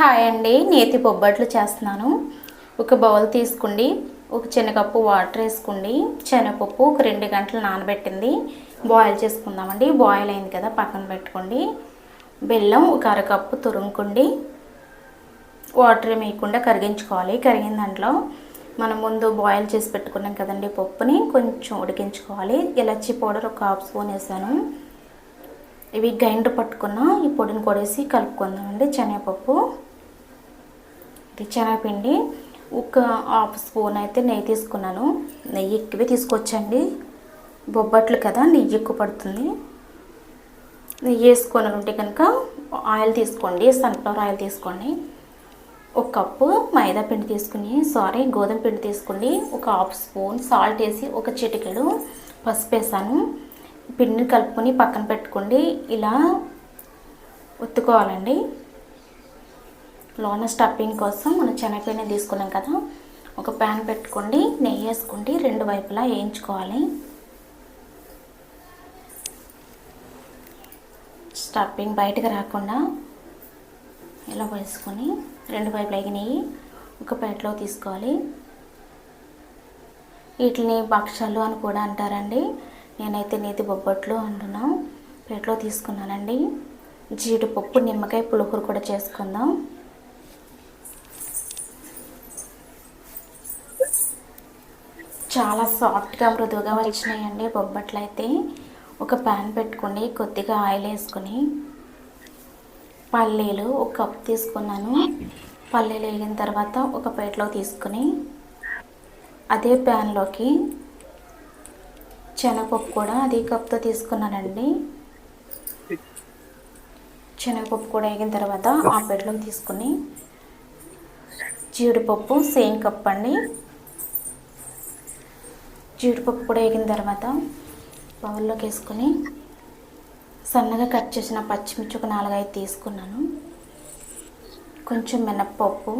Hi అండి నేతి బొబ్బట్లు చేస్తున్నాను. ఒక బౌల్ తీసుకోండి ఒక చిన్న కప్పు వాటర్ వేసుకోండి. శనగపప్పు ఒక రెండు గంటలు నానబెట్టింది. బాయిల్ చేసుకుందామండి బాయిల్ అయింది కదా పక్కన పెట్టుకోండి. బెల్లం ఒక అరకప్పు తురుముకోండి. వాటర్ వేయకుండా కరిగించుకోవాలి. కరిగిన దాంట్లో మనం ముందు బాయిల్ చేసి పెట్టుకున్నాం కదండి పప్పుని కొంచెం ఉడికించుకోవాలి. ఇలాచి పౌడర్ ఒక హాఫ్ స్పూన్ వేసాను. ఇవి గ్రైండర్ పట్టుకున్న ఈ పొడిని కొడేసి కలుపుకుందామండి శనగపప్పు. శనగపిండి ఒక హాఫ్ స్పూన్ అయితే నెయ్యి తీసుకున్నాను. నెయ్యి ఎక్కువే తీసుకొచ్చండి. బొబ్బట్లు కదా నెయ్యి ఎక్కువ పడుతుంది. నెయ్యి వేసుకొని ఉంటే కనుక ఆయిల్ తీసుకోండి సన్ఫ్లవర్ ఆయిల్ తీసుకోండి. ఒక కప్పు మైదా పిండి తీసుకుని సారీ గోధుమ పిండి తీసుకోండి ఒక హాఫ్ స్పూన్ సాల్ట్ వేసి ఒక చిటికెడు పసుపు వేసాను. పిండిని కలుపుకొని పక్కన పెట్టుకోండి. ఇలా ఒత్తుకోవాలండి లోన స్టఫింగ్ కోసం మనం శనగపిండి తీసుకున్నాం కదా. ఒక ప్యాన్ పెట్టుకోండి నెయ్యి వేసుకోండి రెండు వైపులా వేయించుకోవాలి. స్టఫింగ్ బయటకు రాకుండా ఇలా వేసుకొని రెండు వైపులా నెయ్యి ఒక ప్లేట్లో తీసుకోవాలి. వీటిని భక్షాలు అని కూడా అంటారండి. నేనైతే నేతి బొబ్బట్లు అంటున్నాం. ప్లేట్లో తీసుకున్నానండి. జీడిపప్పు నిమ్మకాయ పులుగురు కూడా చేసుకుందాం. చాలా సాఫ్ట్గా మృదువుగా వచ్చినాయండి బొబ్బట్లు అయితే ఒక ప్యాన్ పెట్టుకోండి కొద్దిగా ఆయిల్ వేసుకుని పల్లీలు ఒక కప్ తీసుకున్నాను. పల్లీలు వేగిన తర్వాత ఒక ప్లేట్లో తీసుకుని అదే ప్యాన్లోకి శనగపప్పు కూడా అదే కప్తో తీసుకున్నానండి. శనగపప్పు కూడా వేగిన తర్వాత ఆ ప్లేట్లోకి తీసుకుని జీడిపప్పు సేమ్ కప్ అండి. జీడిపప్పు కూడా వేగిన తర్వాత బౌల్లోకి వేసుకొని సన్నగా కట్ చేసిన పచ్చిమిర్చి ఒక నాలుగైదు తీసుకున్నాను. కొంచెం మినప్పప్పు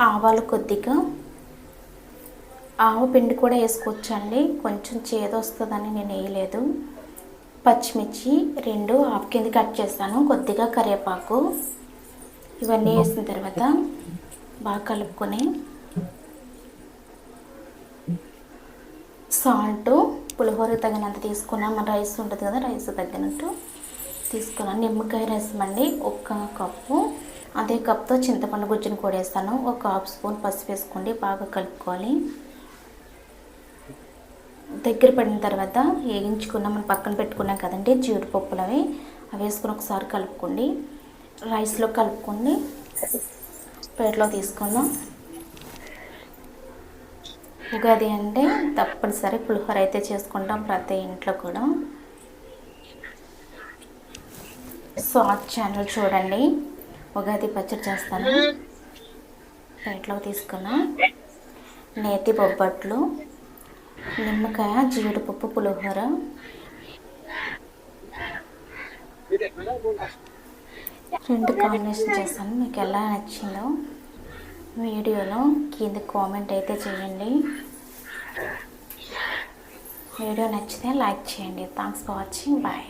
ఆవాలు కొద్దిగా. ఆవు పిండి కూడా వేసుకోవచ్చండి. కొంచెం చేదొస్తుందని నేను వేయలేదు. పచ్చిమిర్చి రెండు హాఫ్ కింద కట్ చేస్తాను. కొద్దిగా కరివేపాకు. ఇవన్నీ వేసిన తర్వాత బాగా కలుపుకొని సాల్ట్ పులిహోర తగినంత తీసుకున్నాం. మన రైస్ ఉంటుంది కదా రైస్ తగ్గినట్టు తీసుకున్నాను నిమ్మకాయ రసం అండి ఒక్క కప్పు. అదే కప్తో చింతపండు గుజ్జును కూడా వేస్తాను. ఒక హాఫ్ స్పూన్ పసుపు వేసుకోండి బాగా కలుపుకోవాలి. దగ్గర పడిన తర్వాత వేగించుకున్నాం మనం పక్కన పెట్టుకున్నాం కదండి జీడిపప్పులు అవి. అవి వేసుకుని ఒకసారి కలుపుకోండి. రైస్లో కలుపుకోండి. ప్లేట్లో తీసుకుందాం. ఉగాది అంటే తప్పనిసరి పులిహోర అయితే చేసుకుంటాం ప్రతి ఇంట్లో కూడా. సాట్ ఛానల్ చూడండి. ఉగాది పచ్చడి చేస్తాను. ప్లేట్లో తీసుకున్న. నేతి బొబ్బట్లు నిమ్మకాయ జీడిపప్పు పులిహోర. రెండు కాంబినేషన్ చేస్తాను. మీకు ఎలా నచ్చిందో వీడియోలో కింద కామెంట్ అయితే చేయండి. వీడియో నచ్చితే లైక్ చేయండి. Thanks for watching bye